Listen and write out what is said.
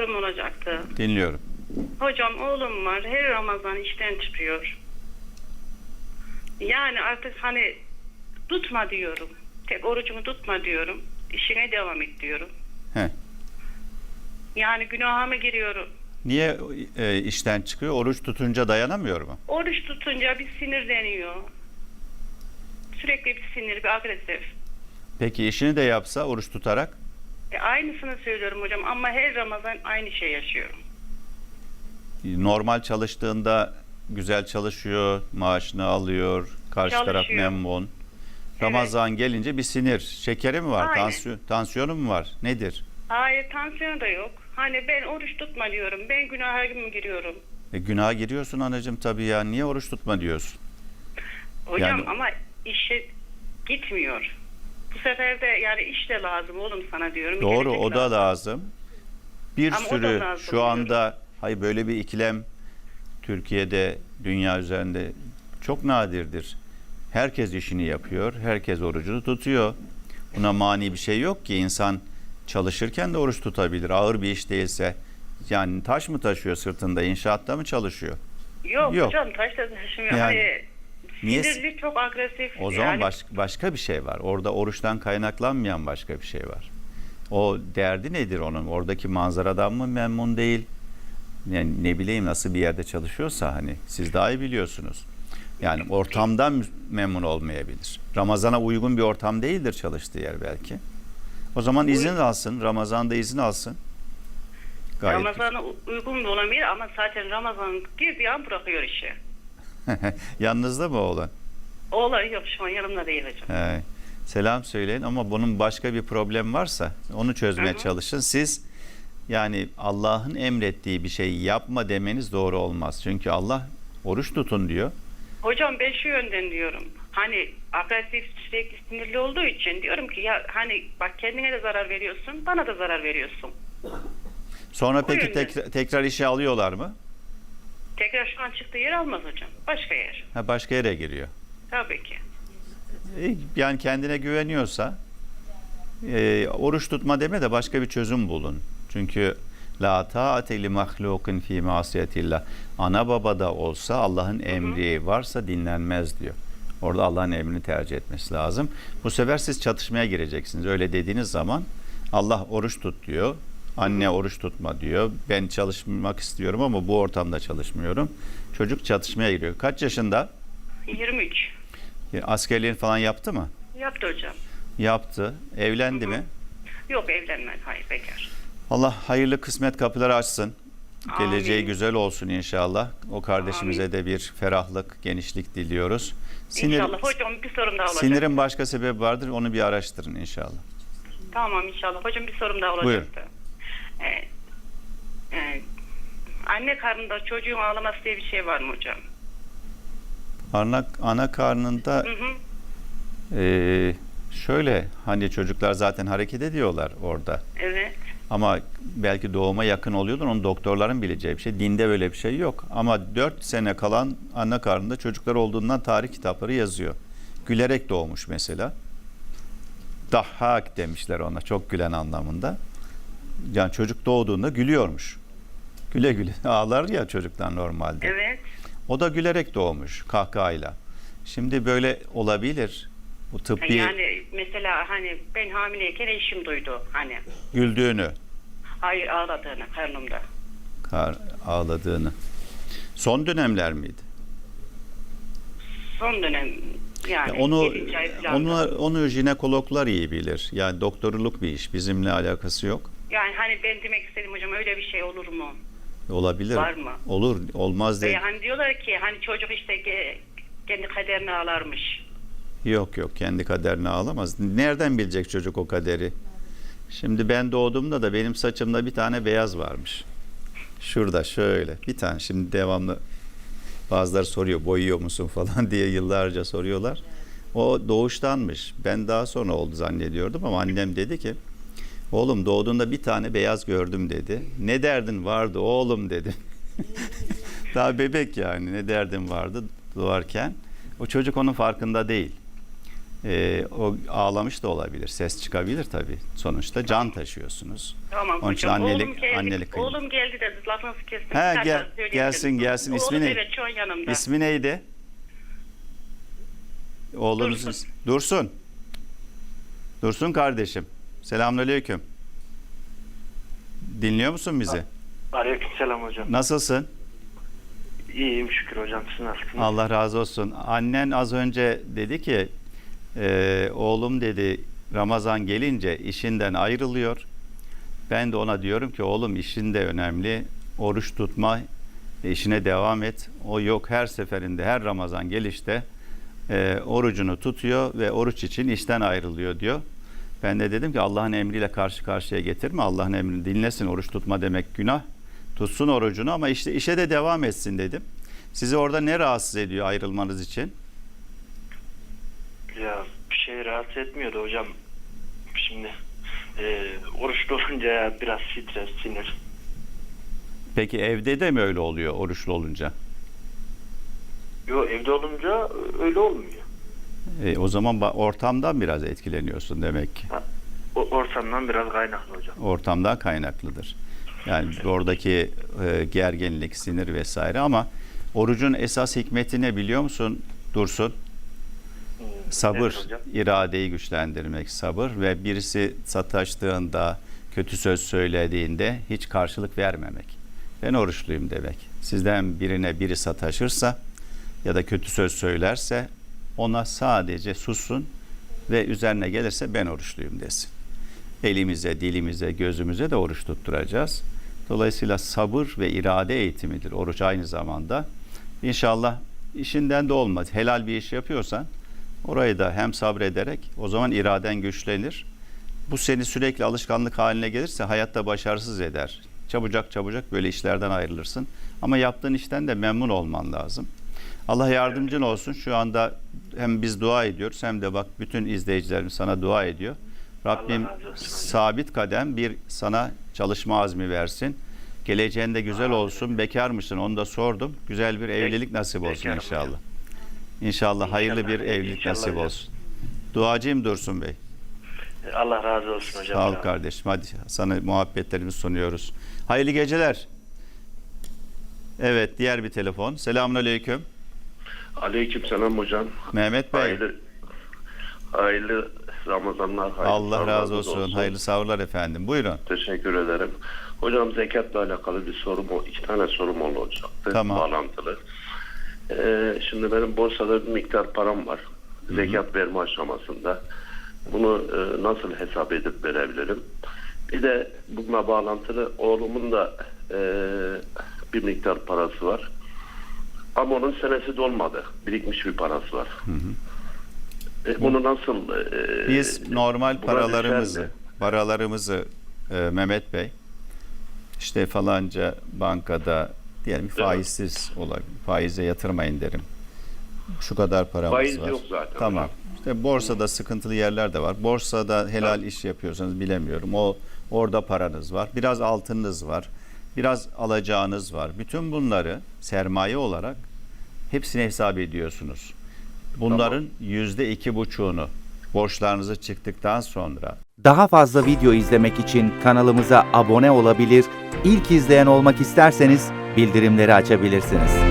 sorum olacaktı. Dinliyorum. Hocam oğlum var. Her Ramazan işten çıkıyor. Yani artık hani tutma diyorum. Tek orucunu tutma diyorum. İşine devam et diyorum. He. Yani günaha mı giriyorum? Niye e, işten çıkıyor? Oruç tutunca dayanamıyor mu? Oruç tutunca bir sinirleniyor. Sürekli bir sinir, bir agresif. Peki işini de yapsa oruç tutarak? E, aynısını söylüyorum hocam ama her Ramazan aynı şey yaşıyorum. Normal çalıştığında güzel çalışıyor, maaşını alıyor, karşı taraf Çalışıyor. memnun. Ramazan gelince bir sinir. Şekeri mi var? Aynen. Tansiyon, tansiyonu mu var? Nedir? Hayır tansiyonu da yok. Hani ben oruç tutma diyorum. Ben günaha mı giriyorum? E, günaha giriyorsun anacığım tabii ya. Niye oruç tutma diyorsun? Hocam Yani- ama işe gitmiyor. Bu sefer de yani iş de lazım oğlum sana diyorum. Doğru o da lazım. Bir Ama sürü lazım şu anda hayır böyle bir ikilem Türkiye'de dünya üzerinde çok nadirdir. Herkes işini yapıyor, herkes orucunu tutuyor. Buna mani bir şey yok ki insan çalışırken de oruç tutabilir. Ağır bir iş değilse. Yani taş mı taşıyor sırtında, inşaatta mı çalışıyor? Yok, Yok. hocam taş da taşımıyor. Yani- hani Niye- sinirli çok agresif. O zaman yani, baş- başka bir şey var. Orada oruçtan kaynaklanmayan başka bir şey var. O derdi nedir onun? Oradaki manzaradan mı memnun değil? Yani ne bileyim nasıl bir yerde çalışıyorsa hani siz daha iyi biliyorsunuz. Yani ortamdan memnun olmayabilir. Ramazana uygun bir ortam değildir çalıştığı yer belki. O zaman izin alsın. Ramazan'da izin alsın. Gayet Ramazan'a uygun olamıyor ama zaten Ramazan girdiği an bırakıyor işi. Yalnızda mı oğlan? Oğlan yok şu an yanımda değil hocam. He. Selam söyleyin ama bunun başka bir problem varsa onu çözmeye Hı hı. çalışın. Siz yani Allah'ın emrettiği bir şeyi yapma demeniz doğru olmaz. Çünkü Allah oruç tutun diyor. Hocam ben şu yönden diyorum. Hani agresif sürekli sinirli olduğu için diyorum ki ya hani bak kendine de zarar veriyorsun bana da zarar veriyorsun. Sonra peki yönden. tekrar, tekrar işe alıyorlar mı? Tekrar şu an çıktığı yer almaz hocam. Başka yer. Ha, başka yere giriyor. Tabii ki. E, Yani kendine güveniyorsa e, oruç tutma deme de başka bir çözüm bulun. Çünkü la ta'ate li mahlukin fi masiyetillah. Ana baba da olsa Allah'ın emri varsa dinlenmez diyor. Orada Allah'ın emrini tercih etmesi lazım. Bu sefer siz çatışmaya gireceksiniz. Öyle dediğiniz zaman Allah oruç tut diyor. Anne oruç tutma diyor. Ben çalışmak istiyorum ama bu ortamda çalışmıyorum. Çocuk çatışmaya giriyor. Kaç yaşında? 23. E, Askerliğini falan yaptı mı? Yaptı hocam. Yaptı. Evlendi mi? Yok evlenmez. Hayır bekar. Allah hayırlı kısmet kapıları açsın. Geleceği Amin. güzel olsun inşallah. O kardeşimize de bir ferahlık, genişlik diliyoruz. Sinir, İnşallah. Hocam bir sorum daha olacak. sinirin başka sebebi vardır. Onu bir araştırın inşallah. Tamam inşallah. Hocam bir sorum daha olacaktı. Ee, e, anne karnında çocuğun ağlaması diye bir şey var mı hocam? Ana, ana karnında Hı hı. eee, şöyle hani çocuklar zaten hareket ediyorlar orada. Evet. Ama belki doğuma yakın oluyordur. Onu doktorların bileceği bir şey. Dinde böyle bir şey yok. Ama 4 sene kalan anne karnında çocuklar olduğundan tarih kitapları yazıyor. Gülerek doğmuş mesela. Dahhak demişler ona. Çok gülen anlamında. Yani çocuk doğduğunda gülüyormuş. Güle güle ağlar ya çocuklar normalde. Evet. O da gülerek doğmuş kahkahayla. Şimdi böyle olabilir. Bu tıbbi Yani mesela hani ben hamileyken eşim duydu hani. güldüğünü. Hayır ağladığını karnımda. kar ağladığını. Son dönemler miydi? Son dönem yani Ya onu onu onu jinekologlar iyi bilir. Yani doktorluk bir iş. Bizimle alakası yok. Yani hani ben demek istedim hocam öyle bir şey olur mu? Olabilir. Var mı? Olur. Olmaz değil. hani diyorlar ki hani çocuk işte kendi kaderini ağlarmış. Yok yok. Kendi kaderini ağlamaz. Nereden bilecek çocuk o kaderi? Şimdi ben doğduğumda da benim saçımda bir tane beyaz varmış. Şurada şöyle. Bir tane. Şimdi devamlı bazıları soruyor boyuyor musun falan diye yıllarca soruyorlar. O doğuştanmış. Ben daha sonra oldu zannediyordum ama annem dedi ki oğlum doğduğunda bir tane beyaz gördüm dedi. Ne derdin vardı oğlum dedi. daha bebek yani ne derdin vardı doğarken. O çocuk onun farkında değil. e, o ağlamış da olabilir. Ses çıkabilir tabii. Sonuçta can taşıyorsunuz. Tamam Onun için hocam. annelik- oğlum geldi, annelik kıyım. Oğlum geldi de lafınızı kestim. He, gel- gelsin, gelsin. İsmi Oğlum ne? evet şu an yanımda. İsmi neydi? Oğlunuzun Dursun. Dursun. Dursun kardeşim. Selamünaleyküm. Dinliyor musun bizi? Aleykümselam hocam. Nasılsın? İyiyim şükür hocam. Siz nasılsınız? Allah razı olsun. Annen az önce dedi ki e, oğlum dedi Ramazan gelince işinden ayrılıyor. Ben de ona diyorum ki oğlum işin de önemli. Oruç tutma, işine devam et. O yok her seferinde her Ramazan gelişte e, orucunu tutuyor ve oruç için işten ayrılıyor diyor. Ben de dedim ki Allah'ın emriyle karşı karşıya getirme. Allah'ın emrini dinlesin. Oruç tutma demek günah. Tutsun orucunu ama işte işe de devam etsin dedim. Sizi orada ne rahatsız ediyor ayrılmanız için? Ya bir şey rahatsız etmiyordu hocam. Şimdi e, oruçlu olunca biraz stres, sinir. Peki evde de mi öyle oluyor oruçlu olunca? Yo evde olunca öyle olmuyor. E, o zaman ortamdan biraz etkileniyorsun demek ki. O ortamdan biraz kaynaklı hocam. Ortamdan kaynaklıdır. Yani oradaki e, gerginlik, sinir vesaire ama orucun esas hikmeti ne biliyor musun Dursun? Sabır, Evet iradeyi güçlendirmek, sabır ve birisi sataştığında, kötü söz söylediğinde hiç karşılık vermemek. Ben oruçluyum demek. Sizden birine biri sataşırsa ya da kötü söz söylerse ona sadece sussun ve üzerine gelirse ben oruçluyum desin. Elimize, dilimize, gözümüze de oruç tutturacağız. Dolayısıyla sabır ve irade eğitimidir oruç aynı zamanda. İnşallah işinden de olmaz. Helal bir iş yapıyorsan orayı da hem sabrederek o zaman iraden güçlenir. Bu seni sürekli alışkanlık haline gelirse hayatta başarısız eder. Çabucak çabucak böyle işlerden ayrılırsın. Ama yaptığın işten de memnun olman lazım. Allah yardımcın olsun. Şu anda hem biz dua ediyoruz hem de bak bütün izleyicilerimiz sana dua ediyor. Rabbim sabit kadem bir sana çalışma azmi versin. Geleceğinde güzel olsun. Bekar mısın? Onu da sordum. Güzel bir evlilik nasip olsun bekarım inşallah. hocam. İnşallah hayırlı bir evlilik inşallah nasip hocam. olsun. Duacıyım Dursun Bey. Allah razı olsun hocam. Sağ ol kardeşim. Hadi sana muhabbetlerimizi sunuyoruz. Hayırlı geceler. Evet diğer bir telefon. Selamun aleyküm. Aleyküm selam hocam. Mehmet Bey. Hayırlı, hayırlı Ramazanlar. Hayırlı Allah razı Ramazanlar olsun. Hayırlı sahurlar efendim. Buyurun. Teşekkür ederim. Hocam zekatla alakalı bir sorum, iki tane sorum olacaktı. Tamam. Bağlantılı. Ee, şimdi benim borsada bir miktar param var. Zekat verme aşamasında. Bunu e, nasıl hesap edip verebilirim? Bir de bununla bağlantılı oğlumun da e, bir miktar parası var. Ama onun senesi dolmadı. Birikmiş bir parası var. E, bunu nasıl e, Biz normal paralarımızı, paralarımızı e, Mehmet Bey işte falanca bankada diyelim faizsiz olabilir. Faize yatırmayın derim. Şu kadar paramız Faiz var. yok zaten Tamam. İşte borsada sıkıntılı yerler de var. Borsada helal iş yapıyorsanız bilemiyorum. O orada paranız var. Biraz altınınız var. Biraz alacağınız var. Bütün bunları sermaye olarak hepsini hesap ediyorsunuz. Bunların yüzde iki buçuğunu borçlarınızı çıktıktan sonra Daha fazla video izlemek için kanalımıza abone olabilir, ilk izleyen olmak isterseniz bildirimleri açabilirsiniz.